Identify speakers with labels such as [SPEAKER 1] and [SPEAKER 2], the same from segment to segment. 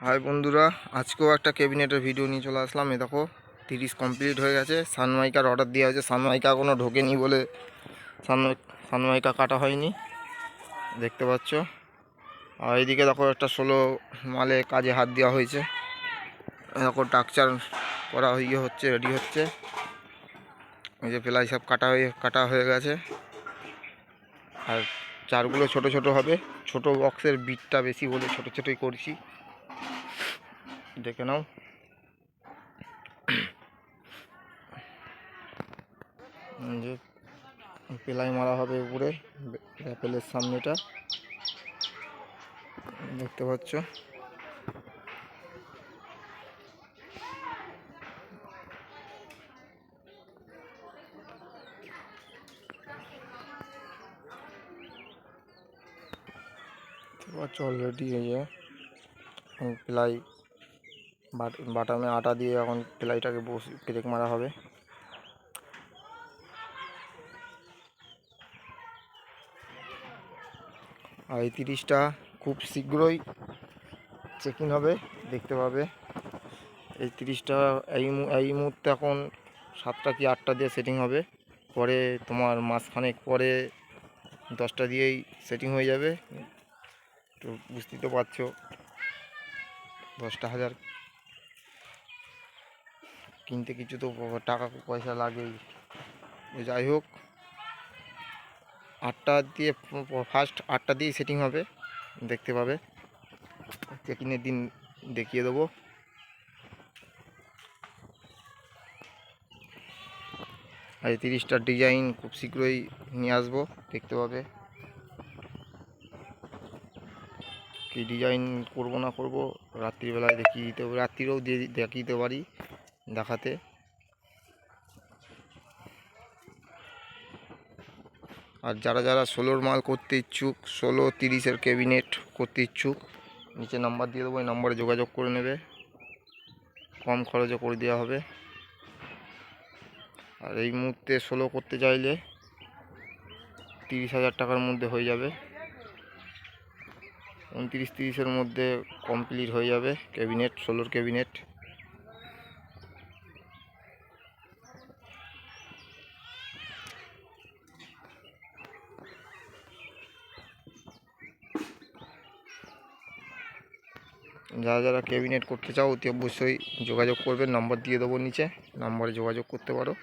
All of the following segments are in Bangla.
[SPEAKER 1] হাই বন্ধুরা, আজকেও একটা ক্যাবিনেটের ভিডিও নিয়ে চলে আসলাম। এ দেখো, তিরিশ কমপ্লিট হয়ে গেছে। সানমাইকার অর্ডার দেওয়া হয়েছে। সানমাইকা এখনও ঢোকেনি বলে সানমাই, সানমাইকা কাটা হয়নি। দেখতে পাচ্ছ। আর এইদিকে দেখো, একটা ষোলো মালে কাজে হাত দেওয়া হয়েছে। দেখো, টাকচার করা হয়ে হচ্ছে রেডি হচ্ছে। এই যে প্লাই সব কাটা হয়ে কাটা হয়ে গেছে। আর চারগুলো ছোট ছোট হবে। ছোট বক্সের বিটটা বেশি বলে ছোট ছোটই করছি। দেখে নাও। যে পেলাই মারা হবে উপরে অ্যাপেলের সামনেটা। দেখতে পাচ্ছ? অলরেডি এই প্লাই বাটামে আটা দিয়ে এখন প্লাইটাকে বসে পেরেক মারা হবে। আর এই তিরিশটা খুব শীঘ্রই চেকিং হবে, দেখতে পাবে। এই তিরিশটা, এই এই মুহূর্তে এখন সাতটা কি আটটা দিয়ে সেটিং হবে। পরে তোমার মাসখানেক পরে দশটা দিয়েই সেটিং হয়ে যাবে। তো বুঝতেই তো পারছ, দশটা হাজার কিনতে কিছু তো টাকা পয়সা লাগেই। যাই হোক, আটটা দিয়ে ফার্স্ট আটটা দিয়েই সেটিং হবে, দেখতে পাবে। চেকিংয়ের দিন দেখিয়ে দেবো। আর এই তিরিশটার ডিজাইন খুব শীঘ্রই নিয়ে আসব, দেখতে পাবে। কি ডিজাইন করব না করব, রাত্রিবেলায় দেখিয়ে দিতে রাত্রিরেও দিয়ে দেখিয়ে দিতে পারি। দেখাতে। আর যারা যারা ষোলোর মাল করতে ইচ্ছুক, ষোলো তিরিশের ক্যাবিনেট করতে ইচ্ছুক, নিচে নাম্বার দিয়ে দেবো, এই নাম্বারে যোগাযোগ করে নেবে। কম খরচে করে দেওয়া হবে। আর এই মুহূর্তে ষোলো করতে চাইলে তিরিশ হাজার টাকার মধ্যে হয়ে যাবে। উনত্রিশ তিরিশের মধ্যে কমপ্লিট হয়ে যাবে ক্যাবিনেট, ষোলোর ক্যাবিনেট। যারা যারা ক্যাবিনেট করতে চাও, অতি অবশ্যই যোগাযোগ করবে। নম্বর দিয়ে দেবো নিচে। নাম্বারে যোগাযোগ করতে পারো।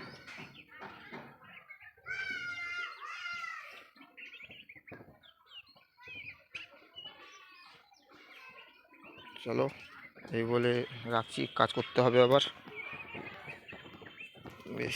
[SPEAKER 1] চলো, এই বলে রাখছি। কাজ করতে হবে আবার। বেশ।